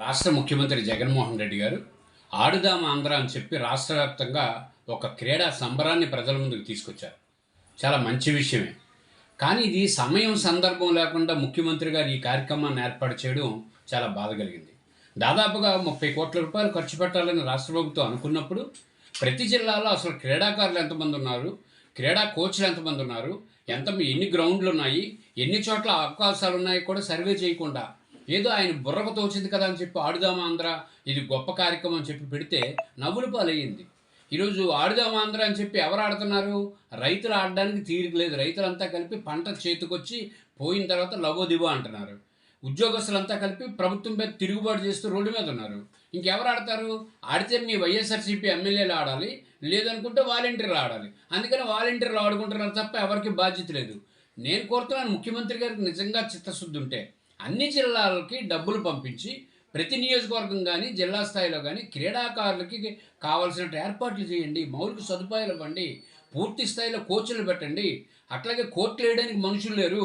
రాష్ట్ర ముఖ్యమంత్రి జగన్మోహన్ రెడ్డి గారు ఆడుదాం ఆంధ్ర అని చెప్పి రాష్ట్ర వ్యాప్తంగా ఒక క్రీడా సంబరాన్ని ప్రజల ముందుకు తీసుకొచ్చారు. చాలా మంచి విషయమే. కానీ ఇది సమయం సందర్భం లేకుండా ముఖ్యమంత్రి గారు ఈ కార్యక్రమాన్ని ఏర్పాటు చేయడం చాలా బాధ కలిగింది. దాదాపుగా ముప్పై కోట్ల రూపాయలు ఖర్చు పెట్టాలని రాష్ట్ర ప్రభుత్వం అనుకున్నప్పుడు ప్రతి జిల్లాలో అసలు క్రీడాకారులు ఎంతమంది ఉన్నారు? క్రీడా కోచ్లు ఎంతమంది ఉన్నారు? ఎంత ఎన్ని గ్రౌండ్లు ఉన్నాయి? ఎన్ని చోట్ల అవకాశాలు ఉన్నాయి కూడా సర్వే చేయకుండా ఏదో ఆయన బుర్రకు తోచింది కదా అని చెప్పి ఆడుదామా ఆంధ్ర? ఇది గొప్ప కార్యక్రమం అని చెప్పి పెడితే నవ్వులు పాలయ్యింది. ఈరోజు ఆడుదామా ఆంధ్ర అని చెప్పి ఎవరు ఆడుతున్నారు? రైతులు ఆడడానికి తీరిక లేదు. రైతులంతా కలిపి పంట చేతికొచ్చి పోయిన తర్వాత లవోదివో అంటున్నారు. ఉద్యోగస్తులంతా కలిపి ప్రభుత్వం మీద తిరుగుబాటు చేస్తూ రోడ్డు మీద ఉన్నారు. ఇంకెవరు ఆడతారు? ఆడితే మీ వైఎస్ఆర్సీపీ ఎమ్మెల్యేలు ఆడాలి లేదనుకుంటే వాలంటీర్లు ఆడాలి. అందుకని వాలంటీర్లు ఆడుకుంటున్నారు తప్ప ఎవరికి బాధ్యత లేదు. నేను కోరుతున్నాను ముఖ్యమంత్రి గారికి నిజంగా చిత్తశుద్ధి ఉంటే. అన్ని జిల్లాలకి డబ్బులు పంపించి ప్రతి నియోజకవర్గం కానీ జిల్లా స్థాయిలో కానీ క్రీడాకారులకి కావాల్సిన ఏర్పాట్లు చేయండి మౌలిక సదుపాయాలు ఇవ్వండి పూర్తి స్థాయిలో కోచ్లు పెట్టండి. అట్లాగే కోట్లు వేయడానికి మనుషులు లేరు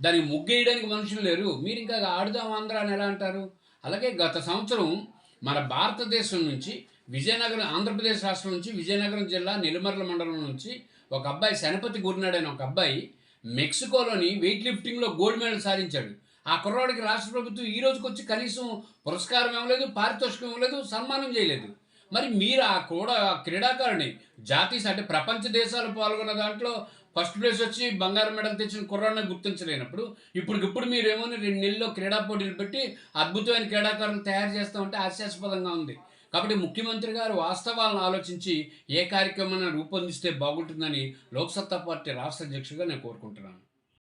దానికి ముగ్గేయడానికి మనుషులు లేరు. మీరు ఇంకా ఆడుదాం ఆంధ్ర అని ఎలా అంటారు? అలాగే గత సంవత్సరం మన భారతదేశం నుంచి విజయనగరం ఆంధ్రప్రదేశ్ రాష్ట్రం నుంచి విజయనగరం జిల్లా నెల్లిమర్ల మండలం నుంచి ఒక అబ్బాయి శనపతి గురినాడైన ఒక అబ్బాయి మెక్సికోలోని వెయిట్ లిఫ్టింగ్లో గోల్డ్ మెడల్ సాధించాడు. ఆ కుర్రాడికి రాష్ట్ర ప్రభుత్వం ఈ రోజుకి వచ్చి కనీసం పురస్కారం ఇవ్వలేదు పారితోషికం ఇవ్వలేదు సన్మానం చేయలేదు. మరి మీరు ఆ కూడా ఆ క్రీడాకారుని జాతీయ అంటే ప్రపంచ దేశాలు పాల్గొన్న దాంట్లో ఫస్ట్ ప్లేస్ వచ్చి బంగారం మెడల్ తెచ్చిన కుర్రాడిని గుర్తించలేనప్పుడు ఇప్పటికిప్పుడు మీరేమో రెండు నెలల్లో క్రీడా పోటీలు పెట్టి అద్భుతమైన క్రీడాకారులు తయారు చేస్తామంటే హాస్యాస్పదంగా ఉంది. కాబట్టి ముఖ్యమంత్రి గారు వాస్తవాలను ఆలోచించి ఏ కార్యక్రమాన్ని రూపొందిస్తే బాగుంటుందని లోక్సత్తా పార్టీ రాష్ట్ర అధ్యక్షుడిగా నేను కోరుకుంటున్నాను.